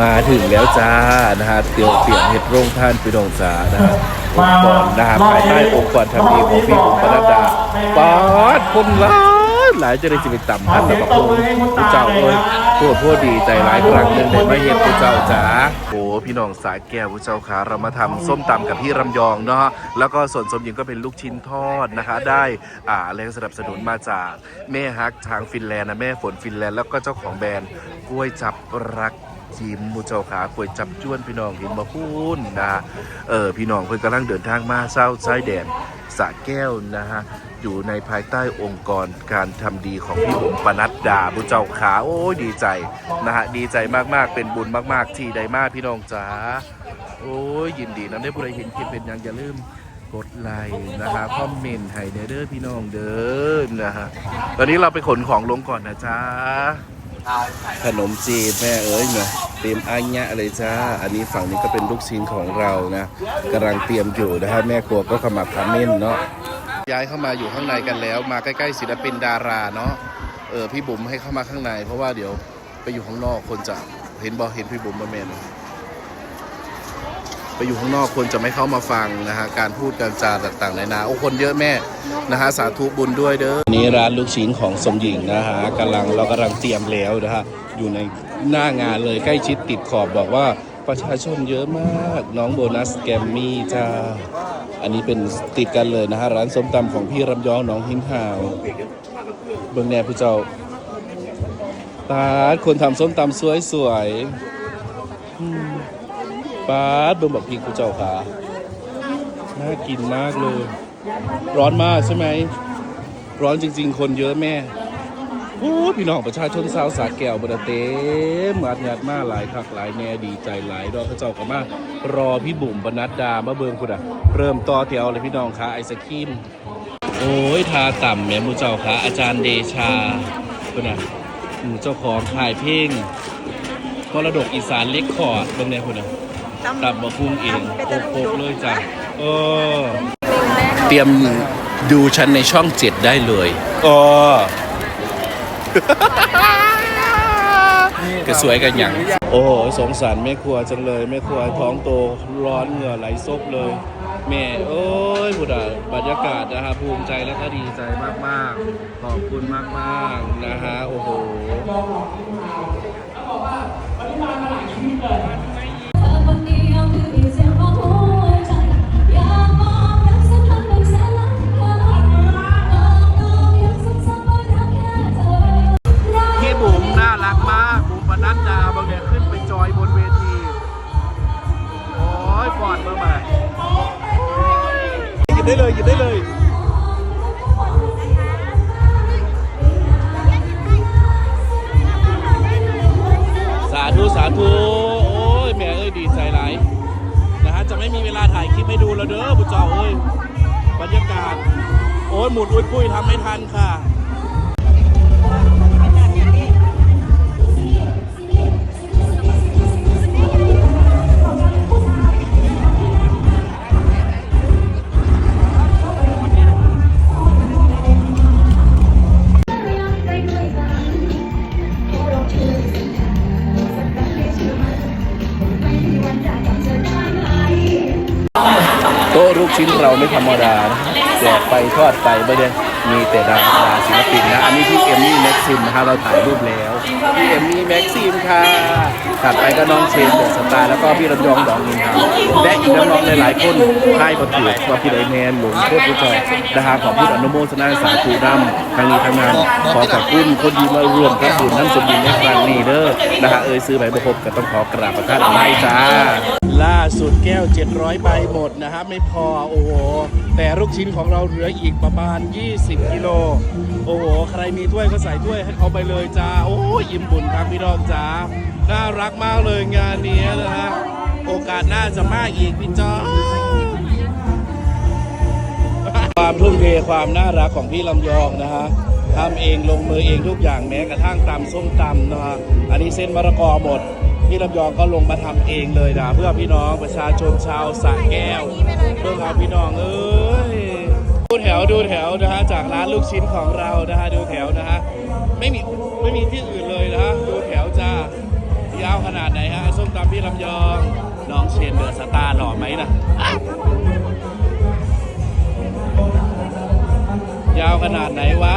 มาถึงแล้วจ้านะฮะเตียวเตียงเห็ดโรงท่านพี่น้องจ้านะฮะองค์กรนะฮะภายใต้องค์กรทำดีของพี่บุ๋มปนัดดาปาดคนหลายหลายจะได้จะไปต่ำท่านกับพระคุณผู้เจ้าเอ้ยโทษโทษดีใจหลายครั้งหนึ่งได้มาเห็นผู้เจ้าจ้าโอ้พี่น้องสายแก้วผู้เจ้าขาเรามาทำส้มตำกับพี่รำยองเนาะแล้วก็ส่วนสมหญิงก็เป็นลูกชิ้นทอดนะคะ ได้อ่าแรงสนับสนุนมาจากแม่ฮักทางฟินแลนด์นะแม่ฝนฟินแลนด์แล้วก็เจ้าของแบรนด์กล้วยจับรัก จิมมูเจ้าขากล้วยจับจ้วนพี่น้องเห็นมาพูนนะฮะเออพี่น้องเพิ่นกำลังเดินทางมาเศร้าชายแดนสระแก้วนะฮะอยู่ในภายใต้องค์กรการทำดีของพี่ผมปนัดดาบุเจ้าขาโอ้ยดีใจนะฮะดีใจมากๆเป็นบุญมาก ๆ ที่ได้มาพี่น้องจ๋าโอ้ยยินดีนะได้ผู้ใดเห็นคลิปเป็นอย่างอย่าลืมกดไลค์นะฮะคอมเมนต์ให้เด้อพี่น้องเด้อนะฮะตอนนี้เราไปขนของลงก่อนนะจ๊ะ ขนมจีบแม่เอ้ยเนี่ยเตรียมอัญญะเลยจ้า อันนี้ฝั่งนี้ก็เป็นลูกชิ้นของเรานะกำลังเตรียมอยู่นะฮะแม่ครัวก็ขมับขมิ้นเนาะย้ายเข้ามาอยู่ข้างในกันแล้ว มาใกล้ๆศิลปินดาราเนาะเออพี่บุ๋มให้เข้ามาข้างใน เพราะว่าเดี๋ยวไปอยู่ข้างนอกคนจะเห็นบอเห็นพี่บุ๋มบะเมนาะ อยู่ข้างนอกคนจะไม่เข้ามาฟังนะฮะการพูดการจาต่างๆในนาโอ้คนเยอะแม่นะฮะสาธุบุญด้วยเด้อนี่ร้านลูกชิ้นของสมหญิงนะฮะกำลังเรากำลังเตรียมแล้วนะฮะอยู่ในหน้างานเลยใกล้ชิดติดขอบบอกว่าประชาชนเยอะมาก น้องโบนัสแกมมี่จ้าอันนี้เป็นติดกันเลยนะฮะร้านส้มตำของพี่รำยองน้องหินห่าวเบื้องแนวผู้เจ้าปาคนทำส้มตำสวยสวยๆ ปาดเบิ่งบอกพี่ผู้เจ้าค่ะน่ากินมากเลย ร้อนมากใช่ไหม ร้อนจริง ๆ คนเยอะแม่โอ้พี่น้องประชาชนชาวสาแก้วบไดเต็มอัดยัดมาหลายคักหลายแน่ดีใจหลายดอกเขาเจ้าก็มารอพี่บุ๋มบรรนัดดามาเบิงคุณอะเริ่มต่อแถวเลยพี่น้องคะไอศครีม โอ้ยทาต่ำแม่หมูเจ้าคะอาจารย์เดชาคุณอะมูเจ้าของขายเพลงมรดกอีสานเล็กคอร์ดบิ่งแน่คุณอะ ตับมาพุ่งเองโคกๆเลยจ้ะเออเตรียมดูฉันในช่องเจ็ดได้เลยอ๋อก็สวยกันอย่างโอ้โหสงสารแม่ครัวจังเลยแม่ครัวท้องโตร้อนเหงื่อไหลซบเลย แม่โอ้ยบุดาบรรยากาศนะฮะภูมิใจแล้วก็ดีใจมากๆ ขอบคุณมากๆนะฮะโอ้โห ม่มีเวลาถ่ายคลิปให้ดูแล้วเด้อบุญเจ้าเอ้ยบรรยากาศ โอ้ยหมุนอุ้ยปุ้ยทำไม่ทันค่ะ ชิ้นเราไม่ธรรมดานะแจกไปทอดไปไม่ได้ มีแต่ดาราศิลปินนะ อันนี้พี่เอมมี่แม็กซิมนะฮะเราถ่ายรูปแล้ว พี่เอมมี่แม็กซิมค่ะ ถัดไปก็น้องเชนเดอะสตาร์แล้วก็พี่ลำยองดองนินครับและอีกน้องๆหลายๆคนให้ประถือว่าพี่ไดแมนหลวงโคตรผู้จอยนะฮะขอพูดอนุโมทนาสาธุนำทางนี้ทางนั้นขอขอบคุณคนดีมารวมทั้งบุญน้ำสมบูรณ์ในครั้งนี้เด้อนะฮะเอ่ยซื้อใบประพบก็ต้องขอกราบพระท่านไม้จ้าล่าสุดแก้ว 700 ใบหมดนะฮะไม่พอโอ้โหแต่ลูกชิ้นของเราเหลืออีกประมาณ 20กิโล โอ้โห ใครมีถ้วยก็ใส่ถ้วยให้เขาไปเลยจ้า โอ้ยิ้มบุญครับพี่น้องจ้า น่ารักมากเลยงานนี้นะฮะ โอกาสหน้าจะมากอีกพี่จ้าความทุ่มเทความน่ารักของพี่ลำยองนะฮะทำเองลงมือเองทุกอย่างแม้กระทั่งตำส้มตำนะฮะ อันนี้เส้นมะละกอหมด พี่ลำยองก็ลงมาทำเองเลยนะเพื่อพี่น้องประชาชนชาวสระแก้วเพื่อเอาพี่น้องเอ้ย ดูแถวดูแถวนะฮะจากร้านลูกชิ้นของเรานะฮะดูแถวนะฮะไม่มีไม่มีที่อื่นเลยนะฮะดูแถวจ้ายาวขนาดไหนฮะส้มตำพี่ลำยองน้องเชนเดอะสตาร์หล่อไหมนะยาวขนาดไหนวะ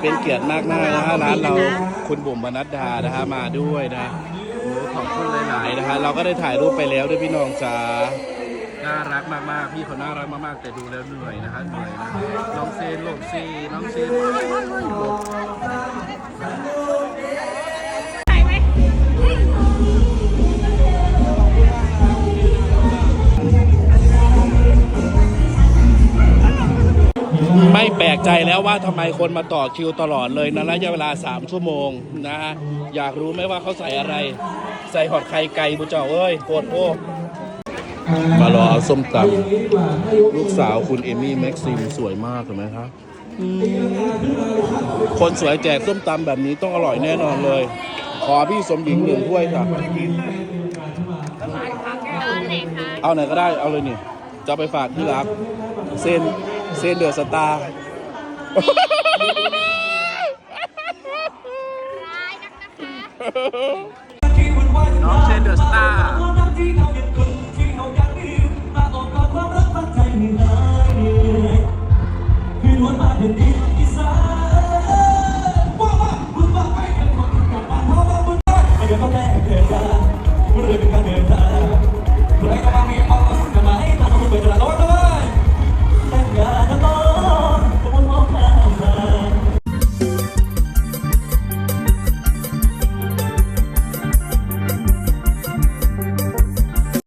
เป็นเกียรติมากๆนะฮะร้านเราคุณบุ๋มบรรนัดดานะฮะมาด้วยนะโอ้ขอบคุณหลายๆนะฮะเราก็ได้ถ่ายรูปไปแล้วด้วยพี่น้องจ๋าน่ารักมากๆพี่เขาน่ารักมากๆแต่ดูแล้วเหนื่อยนะฮะเหนื่อยนะน้องเซนหลบซีน้องเซน แปลกใจแล้วว่าทำไมคนมาต่อคิวตลอดเลยนะระยะเวลา 3 ชั่วโมงนะฮะอยากรู้ไหมว่าเขาใส่อะไร ใส่หอดไข่ไก่บุเจ้าเอ้ยโคตรโอ้มารอเอาส้มตำลูกสาวคุณเอมี่แม็กซิมสวยมากเห็นไหมครับคนสวยแจกส้มตำแบบนี้ต้องอร่อยแน่นอนเลย ขอพี่สมหญิงหนึ่งถ้วยค่ะ เอาไหนก็ได้เอาเลยนี่ จะไปฝากที่รัก เส้น เซนเดอร์สตาร์น้องเซนเดอร์สตาร์มาเป็นดี